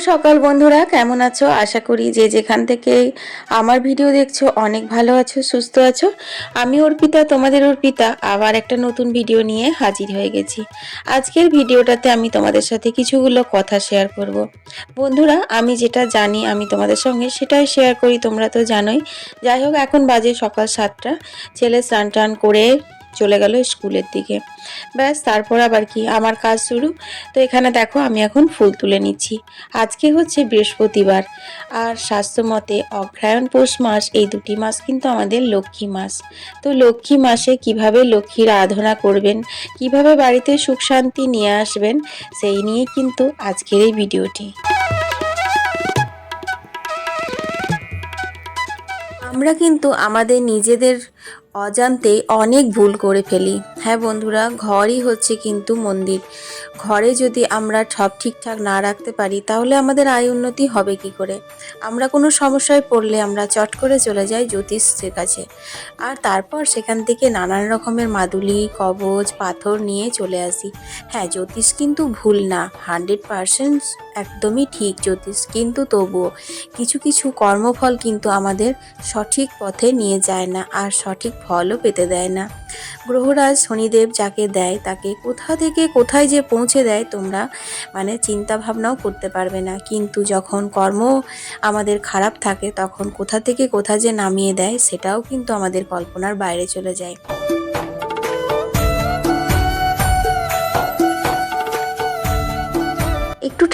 সকাল বন্ধুরা, কেমন আছো? আশা করি যে যেখান থেকে আমার ভিডিও দেখছ অনেক ভালো আছো, সুস্থ আছো। আমি অর্পিতা, তোমাদের অর্পিতা, আবার একটা নতুন ভিডিও নিয়ে হাজির হয়ে গেছি। আজকের ভিডিওটাতে আমি তোমাদের সাথে কিছুগুলো কথা শেয়ার করব। বন্ধুরা, আমি যেটা জানি আমি তোমাদের সঙ্গে, সেটাই শেয়ার করি, তোমরা তো জানোই। যাই হোক, এখন বাজে সকাল সাতটা। ছেলে স্নান টান করে চলে গেল স্কুলের দিকে। ব্যাস, তারপর আবার কি? আমার কাজ শুরু। তো এখানে দেখো, আমি এখন ফুল তুলে নিচ্ছি। আজকে হচ্ছে বৃহস্পতিবার। আর স্বাস্থ্য মতে অগ্রায়ণ পৌষ মাস, এই দুটি মাস কিন্তু আমাদের লক্ষ্মী মাস। তো লক্ষ্মী মাসে কীভাবে লক্ষ্মীর আরাধনা করবেন, কীভাবে বাড়িতে সুখ শান্তি নিয়ে আসবেন, সেই নিয়ে কিন্তু আজকের এই ভিডিওটি। আমরা কিন্তু আমাদের নিজেদের অজান্তেই অনেক ভুল করে ফেলি। হ্যাঁ বন্ধুরা, ঘরই হচ্ছে কিন্তু মন্দির। ঘরে যদি আমরা সব ঠিকঠাক না রাখতে পারি, তাহলে আমাদের আয় উন্নতি হবে কি করে? আমরা কোনো সমস্যায় পড়লে আমরা চট করে চলে যাই জ্যোতিষের কাছে। আর তারপর সেখান থেকে নানান রকমের মাদুলি কবচ পাথর নিয়ে চলে আসি। হ্যাঁ জ্যোতিষ কিন্তু ভুল না। হান্ড্রেড পারসেন্ট একদমই ঠিক জ্যোতিষ। কিন্তু তবুও কিছু কিছু কর্মফল কিন্তু আমাদের সঠিক পথে নিয়ে যায় না, আর সঠিক ফলও পেতে দেয় না। গ্রহরাজ শনিদেব যাকে দেয়, তাকে কোথা থেকে কোথায় যে পৌঁছে দেয় তোমরা মানে চিন্তা ভাবনাও করতে পারবে না। কিন্তু যখন কর্ম আমাদের খারাপ থাকে, তখন কোথা থেকে কোথা যে নামিয়ে দেয়, সেটাও কিন্তু আমাদের কল্পনার বাইরে চলে যায়।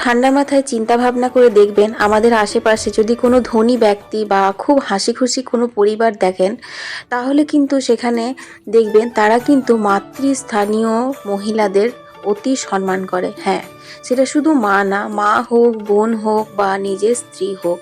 ঠান্ডা মাথায় চিন্তা ভাবনা করে দেখবেন আমাদের আশেপাশে যদি কোনো ধনী ব্যক্তি বা খুব হাসি খুশি কোনো পরিবার দেখেন, তাহলে কিন্তু সেখানে দেখবেন তারা কিন্তু মাতৃস্থানীয় মহিলাদের অতি সম্মান করে। হ্যাঁ সেটা শুধু মা না, মা হোক, বোন হোক বা নিজের স্ত্রী হোক।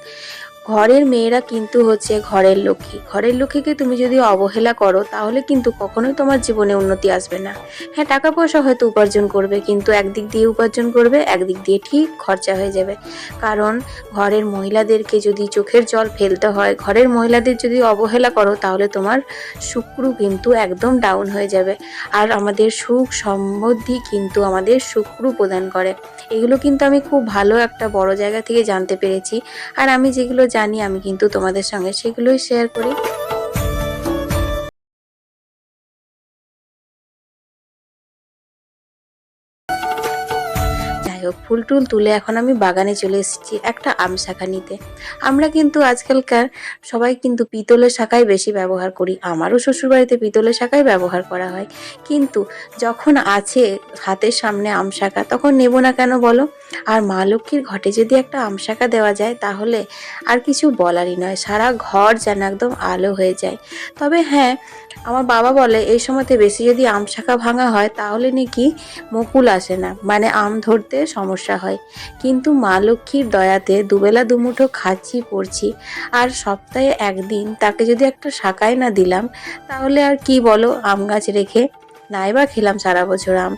ঘরের মেয়েরা কিন্তু হচ্ছে ঘরের লক্ষ্মী। ঘরের লক্ষ্মীকে তুমি যদি অবহেলা করো, তাহলে কিন্তু কখনোই তোমার জীবনে উন্নতি আসবে না। হ্যাঁ টাকা পয়সা হয়তো উপার্জন করবে, কিন্তু একদিক দিয়ে উপার্জন করবে, একদিক দিয়ে ঠিক খরচা হয়ে যাবে। কারণ ঘরের মহিলাদেরকে যদি চোখের জল ফেলতে হয়, ঘরের মহিলাদের যদি অবহেলা করো, তাহলে তোমার শুক্র কিন্তু একদম ডাউন হয়ে যাবে। আর আমাদের সুখ সমৃদ্ধি কিন্তু আমাদের শুক্র প্রদান করে। এগুলো কিন্তু আমি খুব ভালো একটা বড় জায়গা থেকে জানতে পেরেছি। আর আমি যেগুলো জানি আমি কিন্তু তোমাদের সঙ্গে সেগুলোই শেয়ার করি। ফুল টুল তুলে এখন আমি বাগানে চলে এসেছি একটা আম শাখা নিতে। আমরা কিন্তু আজকালকার সবাই কিন্তু পিতলের শাখাই বেশি ব্যবহার করি। আমারও শ্বশুরবাড়িতে পিতলের শাখাই ব্যবহার করা হয়। কিন্তু যখন আছে হাতের সামনে আম শাখা, তখন নেব না কেন বলো? আর মা লক্ষ্মীর ঘটে যদি একটা আম শাখা দেওয়া যায়, তাহলে আর কিছু বলারই নয়। সারা ঘর যেন একদম আলো হয়ে যায়। তবে হ্যাঁ আমার বাবা বলে, এই সময়তে বেশি যদি আম শাখা ভাঙা হয়, তাহলে নাকি মুকুল আসে না। মানে আম ধরতে সমস্যা হয়। কিন্তু মা লক্ষ্মীর দয়াতে দুবেলা দুমুঠো খাচ্ছি, পড়ছি। আর সপ্তাহে একদিন তাকে যদি একটা শাকায় না দিলাম, তাহলে আর কি বলো আম গাছ রেখে? নাইবা খেলাম সারা বছর আম।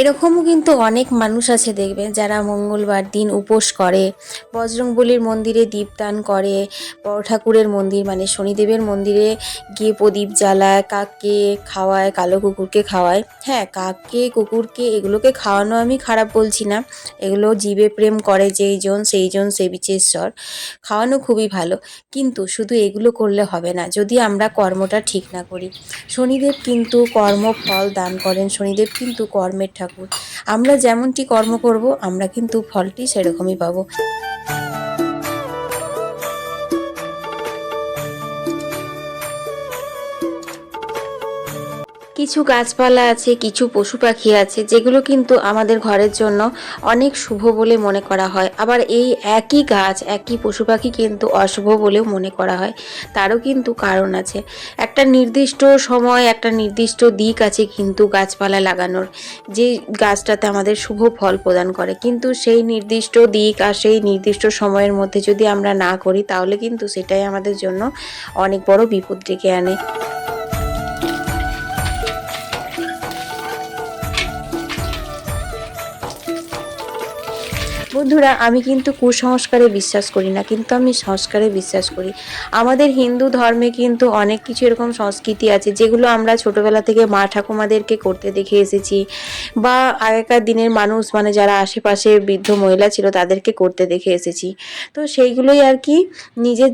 এরকমও কিন্তু অনেক মানুষ আছে দেখবে যারা মঙ্গলবার দিন উপোস করে, বজরংবলির মন্দিরে দীপদান করে বড় ঠাকুরের মন্দির মানে শনিদেবের মন্দিরে গিয়ে প্রদীপ জ্বালায়, কাককে খাওয়ায়, কালো কুকুরকে খাওয়ায়। হ্যাঁ কাককে, কুকুরকে এগুলোকে খাওয়ানো আমি খারাপ বলছি না। এগুলো জীবে প্রেম করে যেই জন, সেই জন সে বিচেশ্বর। খাওয়ানো খুবই ভালো। কিন্তু শুধু এগুলো করলে হবে না, যদি আমরা কর্মটা ঠিক না করি। শনিদেব কিন্তু কর্মফল দান করেন, শনিদেব কিন্তু কর্মের ঠাকুর। আমরা যেমনটি কর্ম করব আমরা কিন্তু ফলটি সেরকমই পাবো। কিছু গাছপালা আছে, কিছু পশু পাখি আছে, যেগুলো কিন্তু আমাদের ঘরের জন্য অনেক শুভ বলে মনে করা হয়। আবার এই একই গাছ, একই পশু পাখি কিন্তু অশুভ বলেও মনে করা হয়। তারও কিন্তু কারণ আছে। একটা নির্দিষ্ট সময়, একটা নির্দিষ্ট দিক আছে কিন্তু গাছপালা লাগানোর, যে গাছটাতে আমাদের শুভ ফল প্রদান করে। কিন্তু সেই নির্দিষ্ট দিক আর সেই নির্দিষ্ট সময়ের মধ্যে যদি আমরা না করি, তাহলে কিন্তু সেটাই আমাদের জন্য অনেক বড় বিপদ ডেকে আনে। বন্ধুরা, আমি কিন্তু কুসংস্কারে বিশ্বাস করি না, কিন্তু আমি সংস্কারে বিশ্বাস করি। আমাদের হিন্দু ধর্মে কিন্তু অনেক কিছু এরকম সংস্কৃতি আছে, যেগুলো আমরা ছোটবেলা থেকে মা ঠাকুমাদেরকে করতে দেখে এসেছি, বা আগেকার দিনের মানুষ মানে যারা আশেপাশে বৃদ্ধ মহিলা ছিল, তাদেরকে করতে দেখে এসেছি। তো সেইগুলোই আর কি নিজের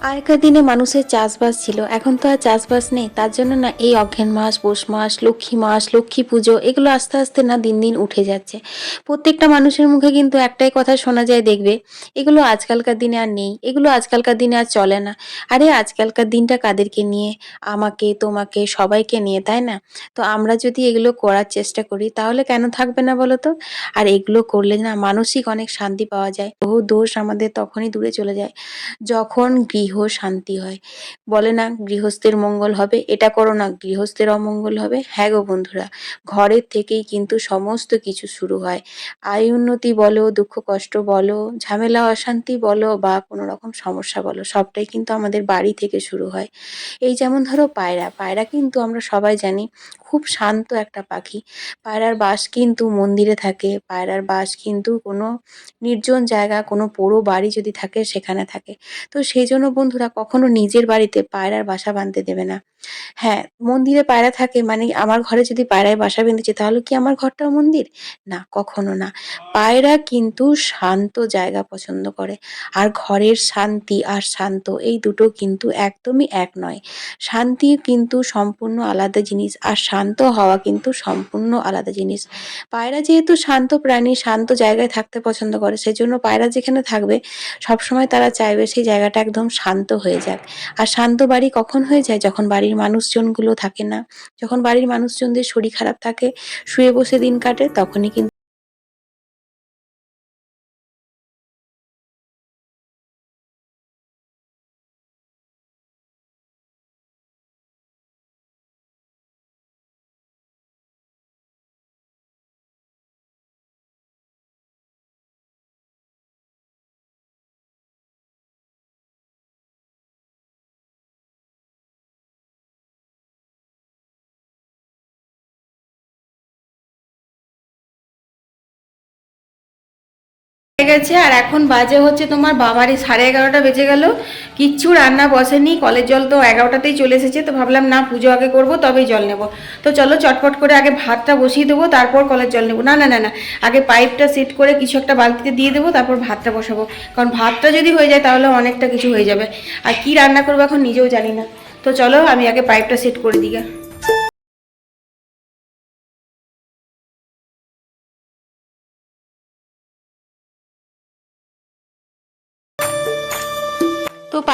আগেকার দিনে মানুষের চাষবাস ছিল, এখন তো আর চাষবাস নেই। তার জন্য না এই অঘ্রান মাস, পৌষ মাস, লক্ষ্মী মাস, লক্ষ্মী পুজো, এগুলো আস্তে আস্তে না দিন দিন উঠে যাচ্ছে। প্রত্যেকটা মানুষের মুখে কিন্তু একটাই কথা শোনা যায়, দেখবে, এগুলো আজকালকার দিনে আর নেই, এগুলো আজকালকার দিনে আর চলে না। আরে, আজকালকার দিনটা কাদেরকে নিয়ে? আমাকে, তোমাকে, সবাইকে নিয়ে, তাই না? তো আমরা যদি এগুলো করার চেষ্টা করি, তাহলে কেন থাকবে না বলো তো? আর এগুলো করলে না মানসিক অনেক শান্তি পাওয়া যায়। বহু দোষ আমাদের তখনই দূরে চলে যায়। যখন গৃহ শান্তি হয়। বলে না, গৃহস্থের মঙ্গল হবে, এটা করো না, গৃহস্থের অমঙ্গল হবে। হ্যাঁ গো বন্ধুরা ঘরের থেকেই কিন্তু সমস্ত কিছু শুরু হয়। আয় উন্নতি বলো, দুঃখ কষ্ট বলো, ঝামেলা অশান্তি বলো, বা কোনো রকম সমস্যা বলো, সবটাই কিন্তু আমাদের বাড়ি থেকে শুরু হয়। এই যেমন ধরো পায়রা পায়রা কিন্তু আমরা সবাই জানি খুব শান্ত একটা পাখি। পায়রার বাস কিন্তু মন্দিরে থাকে, পায়রার বাস কিন্তু কোনো নির্জন জায়গা, কোনো পোড়ো বাড়ি যদি থাকে, সেখানে থাকে। তো সেই জন্য বন্ধুরা কখনো নিজের বাড়িতে পায়রার বাসা বাঁধতে দেবে না। হ্যাঁ মন্দিরে পায়রা থাকে মানে আমার ঘরে যদি পায়রায় বাসা বেঁধেছে, তাহলে কি আমার ঘরটাও মন্দির? না, কখনো না। পায়রা কিন্তু শান্ত জায়গা পছন্দ করে। আর ঘরের শান্তি আর শান্ত, এই দুটো কিন্তু একদমই এক নয়। শান্তি কিন্তু সম্পূর্ণ আলাদা জিনিস, আর শান্ত হওয়া কিন্তু সম্পূর্ণ আলাদা জিনিস। পায়রা যেহেতু শান্ত প্রাণী, শান্ত জায়গায় থাকতে পছন্দ করে, সেজন্য পায়রা যেখানে থাকবে, সবসময় তারা চাইবে সেই জায়গাটা একদম শান্ত হয়ে যাক। আর শান্ত বাড়ি কখন হয়ে যায়? যখন বাড়ির মানুষজনগুলো থাকে না। যখন বাড়ির মানুষজনদের শরীর খারাপ থাকে, শুয়ে বসে দিন কাটে, তখনই কিন্তু গেছে আর এখন বাজে হচ্ছে তোমার বাবারই সাড়ে এগারোটা বেজে গেল। কিচ্ছু রান্না বসেনি, কলের জল তো এগারোটাতেই চলে এসেছে, তো ভাবলাম না পুজো আগে করব, তবেই জল নেব। তো চলো চটপট করে আগে ভাতটা বসিয়ে দেবো, তারপর কলের জল নেব। না না না না, আগে পাইপটা সেট করে কিছু একটা বালতিতে দিয়ে দেবো, তারপর ভাতটা বসাবো। কারণ ভাতটা যদি হয়ে যায় তাহলে অনেকটা কিছু হয়ে যাবে। আর কি রান্না করব এখন নিজেও জানি না। তো চলো আমি আগে পাইপটা সেট করে দিই।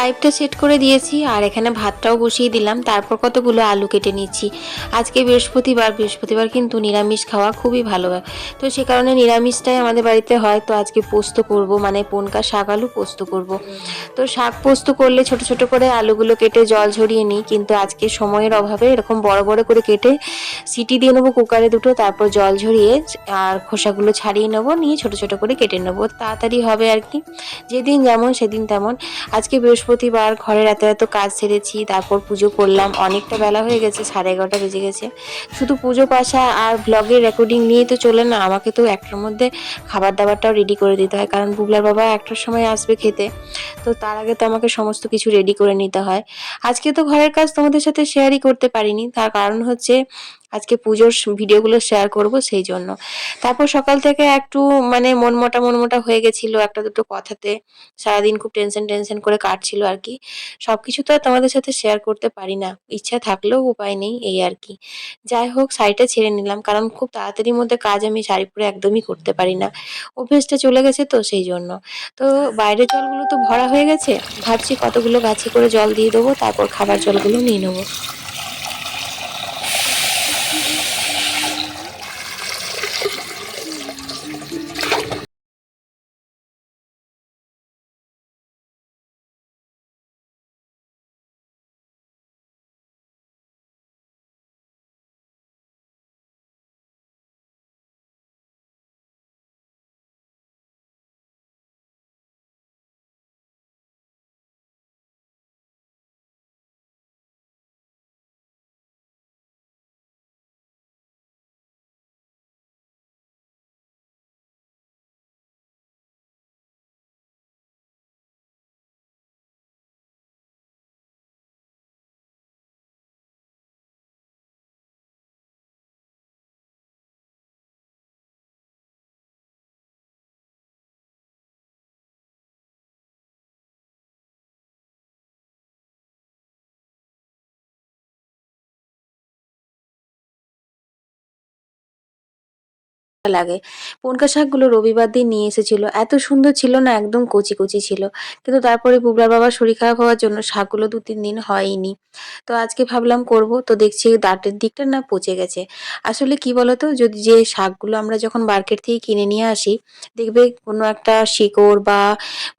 পাইপটা সেট করে দিয়েছি আর এখানে ভাতটাও বসিয়ে দিলাম। তারপর কতগুলো আলু কেটে নিচ্ছি। আজকে বৃহস্পতিবার বৃহস্পতিবার কিন্তু নিরামিষ খাওয়া খুবই ভালো তো সে কারণে নিরামিষটাই আমাদের বাড়িতে হয়। তো আজকে পোস্ত করব মানে পনকা শাক আলু পোস্ত করব। তো শাক পোস্ত করলে ছোট ছোট করে আলুগুলো কেটে জল ঝরিয়ে নিই। কিন্তু আজকে সময়ের অভাবে এরকম বড় বড় করে কেটে সিটি দিয়ে নেব কুকারে দুটো, তারপর জল ঝরিয়ে আর খোসাগুলো ছাড়িয়ে নেব, নিয়ে ছোট ছোট করে কেটে নেব। তাড়াতাড়ি হবে আর কি। যেদিন যেমন, সেদিন তেমন। আজকে বৃহস্পতিবার ঘরের এত এত কাজ সেরেছি, তারপর পুজো করলাম। অনেকটা বেলা হয়ে গেছে, সাড়ে এগারোটা বেজে গেছে। শুধু পুজো পাশা আর ব্লগের রেকর্ডিং নিয়ে তো চলে না, আমাকে তো একটার মধ্যে খাবার দাবারটাও রেডি করে দিতে হয়। কারণ বুবলার বাবা একটার সময় আসবে খেতে, তো তার আগে তো আমাকে সমস্ত কিছু রেডি করে নিতে হয়। আজকে তো ঘরের কাজ তোমাদের সাথে শেয়ারই করতে পারিনি, তার কারণ হচ্ছে আজকে পুজোর ভিডিওগুলো শেয়ার করব সেই জন্য। তারপর সকাল থেকে একটু মানে মন মোটা মন মোটা হয়ে গেছিল একটা দুটো কথাতে। সারাদিন খুব টেনশন টেনশন করে কাটছিল আর কি। সবকিছু তো আর তোমাদের সাথে শেয়ার করতে পারি না। ইচ্ছা থাকলেও উপায় নেই এই আর কি। যাই হোক, শাড়িটা ছেড়ে নিলাম, কারণ খুব তাড়াতাড়ির মধ্যে কাজ আমি শাড়ি পরে একদমই করতে পারি না। অভ্যেসটা চলে গেছে তো সেই জন্য। তো বাইরের জলগুলো তো ভরা হয়ে গেছে, ভাবছি কতগুলো গাছে করে জল দিয়ে দেবো, তারপর খাবার জলগুলো নিয়ে নেব। লাগে। পনকা শাকগুলো রবিবার দিন নিয়ে এসেছিল। এত সুন্দর ছিল না, একদম কচি কচি ছিল। কিন্তু তারপরে বুবলার বাবার শরীর খারাপ হওয়ার জন্য শাকগুলো দু, তিন দিন হয়নি। তো আজকে ভাবলাম করব, তো দেখছি দাঁতের দিকটা না পচে গেছে। আসলে কি বলতো, যদি যে শাকগুলো আমরা যখন মার্কেট থেকে কিনে নিয়ে আসি, দেখবে কোনো একটা শিকড় বা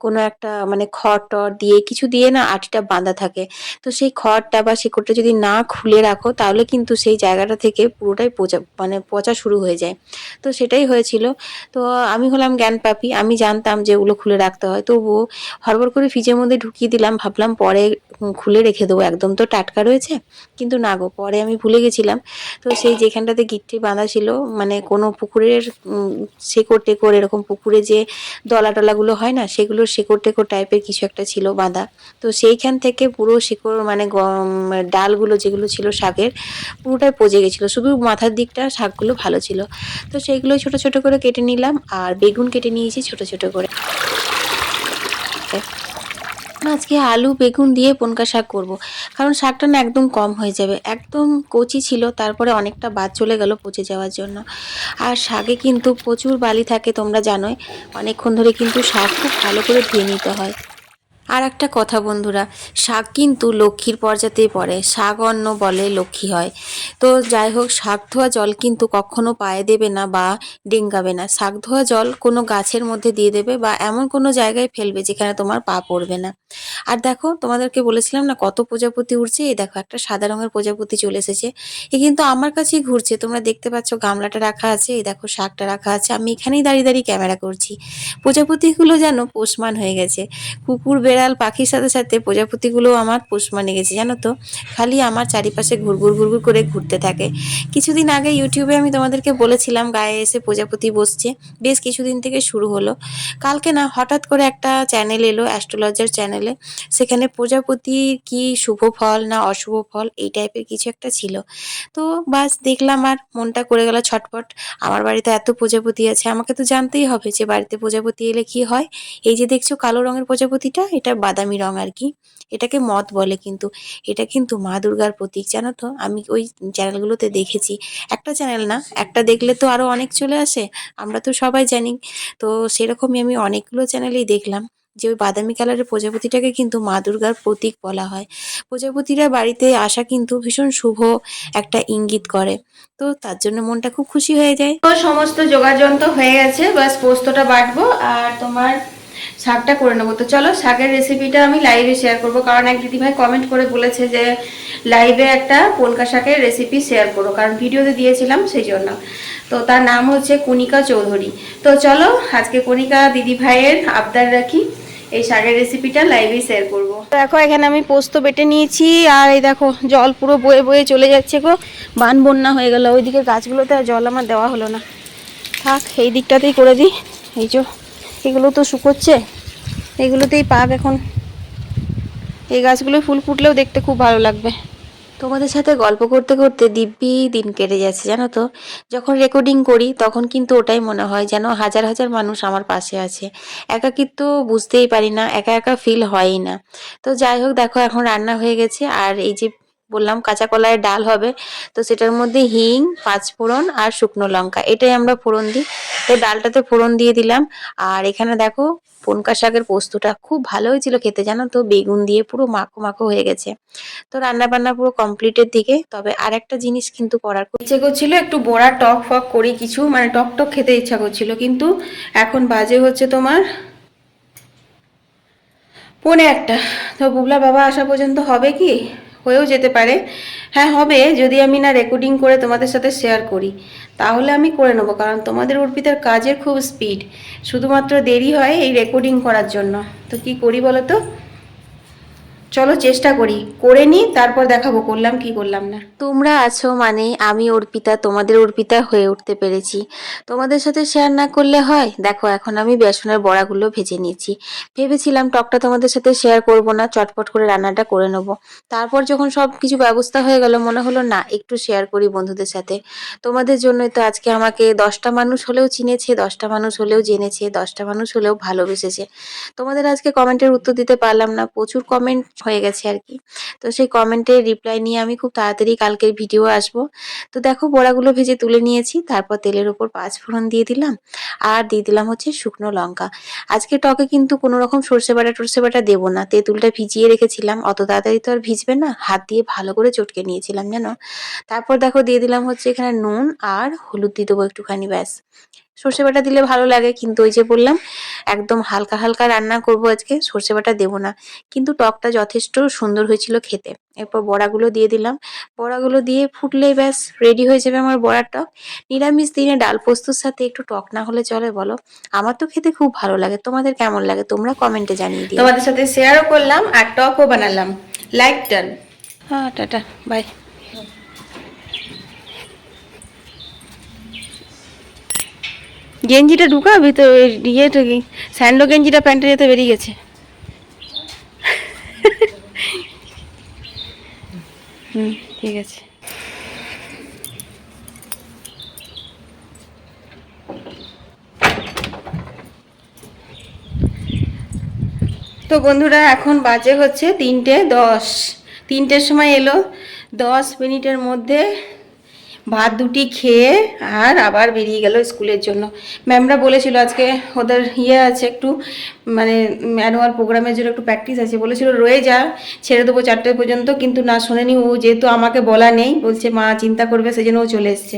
কোনো একটা মানে খড় টড় দিয়ে, কিছু দিয়ে না আটিটা বাঁধা থাকে। তো সেই খড়টা বা শিকড়টা যদি না খুলে রাখো, তাহলে কিন্তু সেই জায়গাটা থেকে পুরোটাই পচা মানে পচা শুরু হয়ে যায়। তো সেটাই হয়েছিল। তো আমি হলাম জ্ঞান পাপি। আমি জানতাম যে ওগুলো খুলে রাখতে হয়। তবুও হড়বড় করে ফ্রিজের মধ্যে ঢুকিয়ে দিলাম। ভাবলাম পরে খুলে রেখে দেবো। একদম তো টাটকা রয়েছে। কিন্তু না গো, পরে আমি ভুলে গেছিলাম। তো সেই যেখানটাতে গিট্টি বাঁধা ছিল মানে কোনো পুকুরের শেকড় টেকড়, এরকম পুকুরে যে দলা টলাগুলো হয় না, সেগুলো শেকড় টেকড় টাইপের কিছু একটা ছিল বাঁধা। তো সেইখান থেকে পুরো শিকড় মানে ডালগুলো যেগুলো ছিল শাকের, পুরোটাই পচে গেছিল। শুধু মাথার দিকটা শাকগুলো ভালো ছিল। তো সেইগুলো ছোট ছোট করে কেটে নিলাম আর বেগুন কেটে নিয়েছি ছোট ছোট করে। আজকে আলু, বেগুন দিয়ে পনকা শাক করব। কারণ শাকটা না একদম কম হয়ে যাবে। একদম কচি ছিল, তারপরে অনেকটা বাদ চলে গেল পচে যাওয়ার জন্য। আর শাকে কিন্তু প্রচুর বালি থাকে, তোমরা জানোই। অনেকক্ষণ ধরে কিন্তু শাক খুব ভালো করে ধুয়ে নিতে হয়। আর একটা কথা বন্ধুরা, শাক কিন্তু লক্ষ্মীর পর্যাতেই পড়ে। শাক অন্ন বলে লক্ষ্মী হয়। তো যাই হোক, শাক ধোয়া জল কিন্তু কখনো পায়ে দেবে না বা ডেঙ্গাবে না। শাক ধোয়া জল কোনো গাছের মধ্যে দিয়ে দেবে বা এমন কোনো জায়গায় ফেলবে যেখানে তোমার পা পড়বে না। আর দেখো, তোমাদেরকে বলেছিলাম না, কত প্রজাপতি উঠছে এই দেখো, একটা সাদা রঙের প্রজাপতি চলে এসেছে। এ কিন্তু আমার কাছেই ঘুরছে। তোমরা দেখতে পাচ্ছ, গামলাটা রাখা আছে। এই দেখো, শাকটা রাখা আছে। আমি এখানেই দাঁড়িয়ে দাঁড়িয়ে ক্যামেরা করছি। প্রজাপতিগুলো যেন পোষমান হয়ে গেছে। কুকুর বেড়াল, পাখির সাথে সাথে প্রজাপতিগুলো আমার পোষ মানে গেছে, জানো তো? খালি আমার চারিপাশে ঘুরঘুর ঘুরঘুর করে ঘুরতে থাকে। কিছুদিন আগে ইউটিউবে আমি তোমাদেরকে বলেছিলাম, গায়ে এসে প্রজাপতি বসছে। বেশ কিছুদিন থেকে শুরু হলো। কালকে না হঠাৎ করে একটা চ্যানেল এলো, অ্যাস্ট্রোলজার চ্যানেলে। সেখানে প্রজাপতির কি শুভ ফল না অশুভ ফল, এই টাইপের কিছু একটা ছিল। তো বাস দেখলাম আর মনটা করে গেল ছটপট। আমার বাড়িতে এত প্রজাপতি আছে, আমাকে তো জানতেই হবে যে বাড়িতে প্রজাপতি এলে কি হয়? এই যে দেখছ কালো রঙের প্রজাপতিটা, এটা বাদামি রং আর কি। এটাকে মত বলে কিন্তু। এটা কিন্তু মা দুর্গার প্রতীক, জানো তো? আমি ওই চ্যানেলগুলোতে দেখেছি। একটা চ্যানেল না, একটা দেখলে তো আরও অনেক চলে আসে। আমরা তো সবাই জানি। তো সেরকমই আমি অনেকগুলো চ্যানেলেই দেখলাম যে ওই বাদামি কালারের প্রজাপতিটাকে কিন্তু মা দুর্গার প্রতীক বলা হয়। প্রজাপতিরা বাড়িতে আসা কিন্তু ভীষণ শুভ একটা ইঙ্গিত করে। তো তার জন্য মনটা খুব খুশি হয়ে যায়। তো সমস্ত যোগাযন্ত্র হয়ে গেছে। বাস পোস্তটা বাটবো। আর তোমার শাকটা করে নেব। তো চলো শাকের রেসিপিটা আমি লাইভে শেয়ার করব। কারণ এক দিদিভাই কমেন্ট করে বলেছে যে লাইভে একটা পোলকা শাকের রেসিপি শেয়ার করো। কারণ ভিডিওতে দিয়েছিলাম সেই জন্য। তো তার নাম হচ্ছে কণিকা চৌধুরী। তো চলো আজকে কণিকা দিদিভাইয়ের আবদার রাখি। এই শাকের রেসিপিটা লাইভে শেয়ার করব। দেখো, এখানে আমি পোস্ত বেটে নিয়েছি। আর এই দেখো, জল পুরো বয়ে বয়ে চলে যাচ্ছে গো। বান বন্যা হয়ে গেল। ওইদিকে গাছগুলোতে আর জল আমার দেওয়া হলো না। থাক, এই দিকটাতেই করে দিই। এই যে এগুলো তো শুকোচ্ছে। এগুলোতেই পাক এখন। এই গাছগুলো ফুল ফুটলেও দেখতে খুব ভালো লাগবে। তোমাদের সাথে গল্প করতে করতে দিব্যি দিন কেটে যাচ্ছে, জানো তো? যখন রেকর্ডিং করি, তখন কিন্তু ওটাই মনে হয় যেন হাজার হাজার মানুষ আমার পাশে আছে। একাকিত্ব বুঝতেই পারি না, একা একা ফিল হয়ই না। তো যাই হোক, দেখো এখন রান্না হয়ে গেছে, আর এই যে বললাম কাঁচা কলাইয়ের ডাল হবে। তো সেটার মধ্যে হিং পাঁচফোড়ন আর শুকনো লঙ্কা। এটাই আমরা ফোড়ন দিই। তো ডালটাতে ফোড়ন দিয়ে দিলাম। আর এখানে দেখো পনকা শাকের পোস্তটা খুব ভালো হয়েছিল খেতে, জানো তো? বেগুন দিয়ে পুরো মাখো মাখো হয়ে গেছে। তো রান্না বান্না পুরো কমপ্লিটের দিকে। তবে আর একটা জিনিস কিন্তু করার ইচ্ছে করছিল, একটু বড়া টক ফক করি কিছু মানে টক টক খেতে ইচ্ছা করছিল। কিন্তু এখন বাজে হচ্ছে তোমার পনে একটা। তো বুবলা বাবা আসা পর্যন্ত হবে কি? হয়েও যেতে পারে। হ্যাঁ হবে, যদি আমি না রেকর্ডিং করে তোমাদের সাথে শেয়ার করি। তাহলে আমি করে নেব, কারণ তোমাদের অর্পিতার কাজের খুব স্পিড শুধুমাত্র দেরি হয় এই রেকর্ডিং করার জন্য। তো কি করি বলো তো চলো চেষ্টা করি। করে নিই তারপর দেখাবো করলাম কি করলাম না। তোমরা আছো মানে আমি অর্পিতা, তোমাদের অর্পিতা হয়ে উঠতে পেরেছি। তোমাদের সাথে শেয়ার না করলে হয়? দেখো, এখন আমি বেসনের বড়াগুলো ভেজে নিয়েছি। ভেবেছিলাম টকটা তোমাদের সাথে শেয়ার করব না, চটপট করে রান্নাটা করে নেব। তারপর যখন সব কিছু ব্যবস্থা হয়ে গেল, মনে হলো, না, একটু শেয়ার করি বন্ধুদের সাথে। তোমাদের জন্যই তো আজকে আমাকে দশটা মানুষ হলেও চিনেছে, দশটা মানুষ হলেও জেনেছে, দশটা মানুষ হলেও ভালোবেসেছে। তোমাদের আজকে কমেন্টের উত্তর দিতে পারলাম না। প্রচুর কমেন্ট হয়ে গেছে আর কি। তো সেই কমেন্টের রিপ্লাই নিয়ে আমি খুব তাড়াতাড়ি কালকের ভিডিও আসব। তো দেখো বড়াগুলো ভেজে তুলে নিয়েছি, তারপর তেলের ওপর পাঁচ ফোড়ন দিয়ে দিলাম, আর দিয়ে দিলাম হচ্ছে শুকনো লঙ্কা। আজকে টকে কিন্তু কোনো রকম সর্ষে বাটা টর্ষে বাটা দেবো না, তেঁতুলটা ভিজিয়ে রেখেছিলাম, অত তাড়াতাড়ি তো আর ভিজবে না, হাত দিয়ে ভালো করে চটকে নিয়েছিলাম জানো। তারপর দেখো দিয়ে দিলাম হচ্ছে এখানে নুন আর হলুদ দিয়ে দেবো একটুখানি ব্যাস। সর্ষে বাটা দিলে ভালো লাগে কিন্তু ওই যে বললাম একদম হালকা হালকা রান্না করব আজকে সর্ষে বাটা দেবো না। কিন্তু টকটা যথেষ্ট সুন্দর হয়েছিল খেতে। এরপর বড়াগুলো দিয়ে দিলাম। বড়াগুলো দিয়ে ফুটলেই ব্যাস রেডি হয়ে যাবে আমার বড়ার টক। নিরামিষ দিনে ডাল পোস্তর সাথে একটু টক না হলে চলে বলো? আমার তো খেতে খুব ভালো লাগে। তোমাদের কেমন লাগে? তোমরা কমেন্টে জানিয়ে দিও। তোমাদের সাথে শেয়ারও করলাম আর টকও বানালাম। লাইক ডান হ্যাঁ টাটা বাই গেঞ্জিটা ঢুকা, ভিতরে কি, স্যান্ডো গেঞ্জিটা প্যান্টের যেতে বেরিয়ে গেছে। হুম, ঠিক আছে। তো বন্ধুরা, এখন বাজে হচ্ছে তিনটে দশ। তিনটের সময় এলো, দশ মিনিটের মধ্যে ভাত দুটি খেয়ে আর আবার বেরিয়ে গেল স্কুলের জন্য। ম্যামরা বলেছিল আজকে ওদের ইয়ে আছে একটু মানে অ্যানুয়াল প্রোগ্রামের জন্য একটু প্র্যাকটিস আছে। বলেছিল, রয়ে যা, ছেড়ে দেবো চারটে পর্যন্ত। কিন্তু না, শোনেনি ও, যেহেতু আমাকে বলা নেই, বলছে, মা চিন্তা করবে, সেজন্য ও চলে এসছে।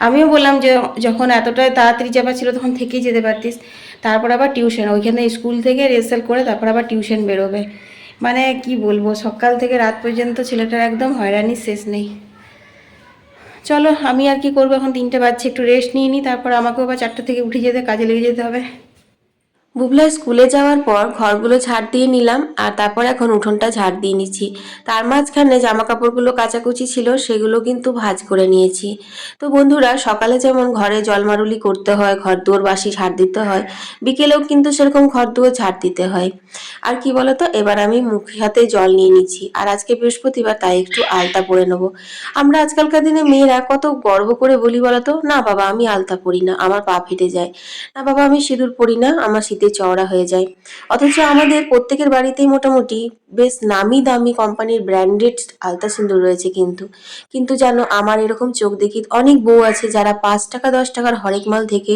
আমিও বললাম যে, যখন এতটাই তাড়াতাড়ি যাবার ছিল, তখন থেকেই যেতে পারতিস। তারপর আবার টিউশন ওইখানে স্কুল থেকে রেসাল করে তারপর আবার টিউশন বেরোবে। মানে কি বলব, সকাল থেকে রাত পর্যন্ত ছেলেটার একদম হয়রানির শেষ নেই। চলো, আমি আর কি করব? এখন তিনটে বাজছে, একটু রেস্ট নিয়ে নিই তারপর আমাকেও বা চারটে থেকে উঠে যেতে, কাজে লেগে যেতে হবে। বুবলা স্কুলে যাওয়ার পর ঘরগুলো ঝাড় দিয়ে নিলাম আর তারপর এখন উঠোনটা ঝাড় দিয়ে নিচ্ছি। তার মাঝখানে জামা কাপড়গুলো কাচাকুচি ছিল, সেগুলো কিন্তু ভাঁজ করে নিয়েছি। তো বন্ধুরা, সকালে যেমন ঘরে জলমারুলি করতে হয় ঘর দুয়ার বাসি ঝাড় দিতে হয়, বিকেলেও কিন্তু সেরকম ঘর দুয়ার ঝাড় দিতে হয়। আর কি বলতো, এবার আমি মুখে হাতে জল নিয়ে নিচ্ছি আর আজকে বৃহস্পতিবার, তাই একটু আলতা পরে নেব। আমরা আজকালকার দিনে মেয়েরা কত গর্ব করে বলি বলতো, না বাবা, আমি আলতা পরি না, আমার পা ফেটে যায়। না বাবা, আমি সিঁদুর পরি না, আমার শীতে চওড়া হয়ে যায়। অথচ আমাদের প্রত্যেকের বাড়িতেই মোটামুটি বেশ নামি দামি কোম্পানির ব্র্যান্ডেড আলতা সিঁদুর রয়েছে কিন্তু। কিন্তু জানো আমার এরকম চোখ দেখি অনেক বউ আছে যারা পাঁচ টাকা, দশ টাকার হরেক মাল থেকে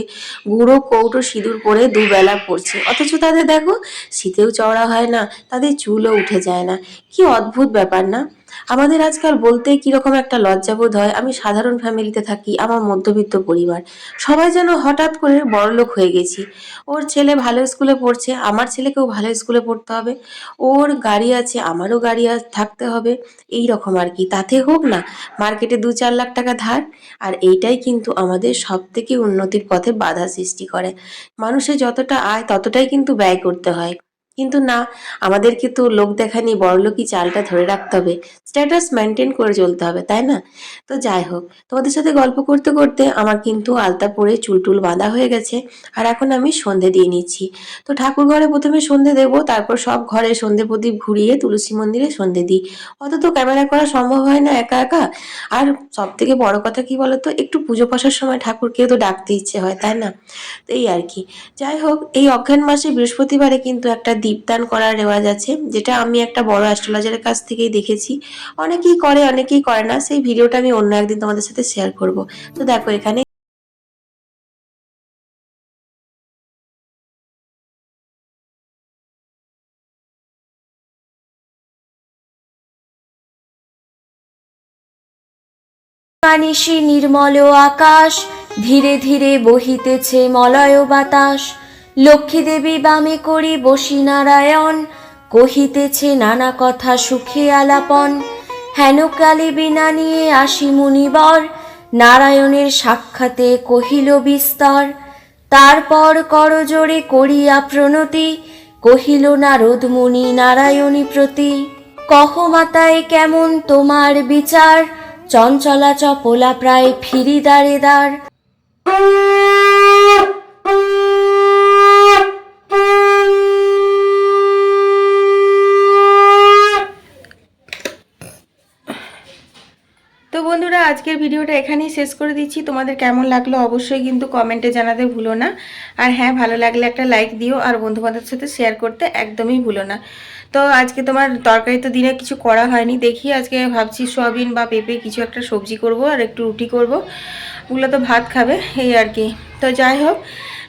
গুঁড়ো, কৌটো, সিঁদুর পরে দুবেলা পড়ছে অথচ তাদের দেখো, শীতেও চওড়া হয় না, তাদের চুলও উঠে যায় না। কি অদ্ভুত ব্যাপার না? আমাদের আজকাল বলতে কীরকম একটা লজ্জাবোধ হয়। আমি সাধারণ ফ্যামিলিতে থাকি, আমার মধ্যবিত্ত পরিবার। সবাই যেন হঠাৎ করে বড়লোক হয়ে গেছি। ওর ছেলে ভালো স্কুলে পড়ছে, আমার ছেলেকেও ভালো স্কুলে পড়তে হবে। ওর গাড়ি আছে, আমারও গাড়ি থাকতে হবে। এই রকম আর কি। তাতে হোক না, মার্কেটে দু চার লাখ টাকা ধার। আর এইটাই কিন্তু আমাদের সব থেকে উন্নতির পথে বাধা সৃষ্টি করে। মানুষের যতটা আয়, ততটাই কিন্তু ব্যয় করতে হয়। কিন্তু না, আমাদেরকে তো লোক দেখানি বড়লোকই চালটা ধরে রাখতে হবে। স্ট্যাটাস মেনটেন করে চলতে হবে, তাই না? তো যাই হোক, তোমাদের সাথে গল্প করতে করতে আমার কিন্তু আলতা পরে চুলটুল বাঁধা হয়ে গেছে, আর এখন আমি সন্ধে দিয়ে নিচ্ছি। তো ঠাকুর ঘরে প্রথমে সন্ধে দেবো, তারপর সব ঘরে সন্ধে প্রদীপ ঘুরিয়ে তুলসী মন্দিরে সন্ধে দিই। অত তো ক্যামেরা করা সম্ভব হয় না একা একা। আর সব থেকে বড় কথা কি বলতো, একটু পুজো পাশার সময় ঠাকুরকেও তো ডাকতে ইচ্ছে হয়, তাই না? তো এই আর কি। যাই হোক, এই অজ্ঞান মাসে বৃহস্পতিবারে কিন্তু একটা দীপদান করার রেওয়াজ আছে, যেটা আমি একটা বড় অ্যাস্ট্রোলজারের কাছ থেকেই দেখেছি। অনেকেই করে অনেকেই করে না, সেই ভিডিওটা আমি অন্য একদিন তোমাদের সাথে শেয়ার করব। তো দেখো, এখানে নির্মল আকাশ, ধীরে ধীরে বহিতেছে মলয় বাতাস। লক্ষ্মী দেবী বামে করি বসি নারায়ণ, কহিতেছে নানা কথা সুখে আলাপন। হেনকালে বিনা নিয়ে আসি মুনিবর, নারায়ণের সাক্ষাতে কহিল বিস্তর। তারপর করজোড়ে করিয়া প্রণতি, কহিল নারদ মুনি নারায়ণী প্রতি। কহ মাতায় কেমন তোমার বিচার, চঞ্চলা চপলা প্রায় ফিরি দাঁড়ে দাঁড় আজকের ভিডিওটা এখানেই শেষ করে দিচ্ছি। তোমাদের কেমন লাগল অবশ্যই কিন্তু কমেন্টে জানাতে ভুলো না। আর হ্যাঁ ভালো লাগলে একটা লাইক দিও আর বন্ধু বান্ধবের সাথে শেয়ার করতে একদমই ভুলো না। তো আজকে তোমার তরকারি তো দিনে কিছু করা হয়নি। দেখি আজকে ভাবছি সয়াবিন বা পেঁপে কিছু একটা সবজি করব আর একটু রুটি করব। ওগুলো তো ভাত খাবে, এই আর কি। তো যাই হোক,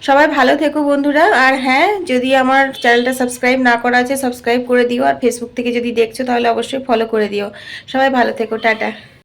সবাই ভালো থেকো বন্ধুরা। আর হ্যাঁ যদি আমার চ্যানেলটা সাবস্ক্রাইব না করা আছে সাবস্ক্রাইব করে দিও। আর ফেসবুক থেকে যদি দেখছ, তাহলে অবশ্যই ফলো করে দিও। সবাই ভালো থেকো, টাটা।